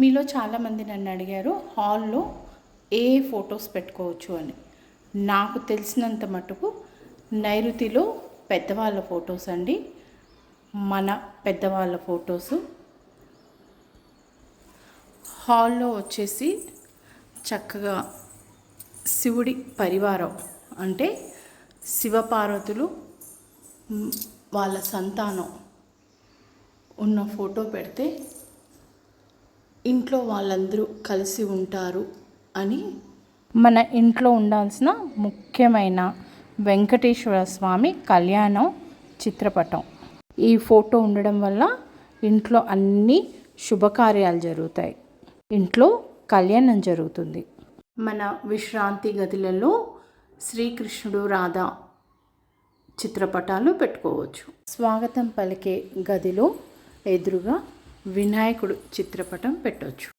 మీలో చాలామంది నన్ను అడిగారు హాల్లో ఏ ఫొటోస్ పెట్టుకోవచ్చు అని. నాకు తెలిసినంత మటుకు నైరుతిలో పెద్దవాళ్ళ ఫొటోస్ అండి మన పెద్దవాళ్ళ ఫొటోస్. హాల్లో వచ్చేసి చక్కగా శివుడి పరివారం అంటే శివపార్వతులు వాళ్ళ సంతానం ఉన్న ఫోటో పెడితే ఇంట్లో వాళ్ళందరూ కలిసి ఉంటారు అని మన ఇంట్లో ఉండాల్సిన ముఖ్యమైన వెంకటేశ్వర స్వామి కళ్యాణం చిత్రపటం. ఈ ఫోటో ఉండడం వల్ల ఇంట్లో అన్ని శుభకార్యాలు జరుగుతాయి. ఇంట్లో కళ్యాణం జరుగుతుంది. మన విశ్రాంతి గదులలో శ్రీకృష్ణుడు రాధ చిత్రపటాలు పెట్టుకోవచ్చు. స్వాగతం పలికే గదిలో ఎదురుగా వినాయకుడు చిత్రపటం పెట్టవచ్చు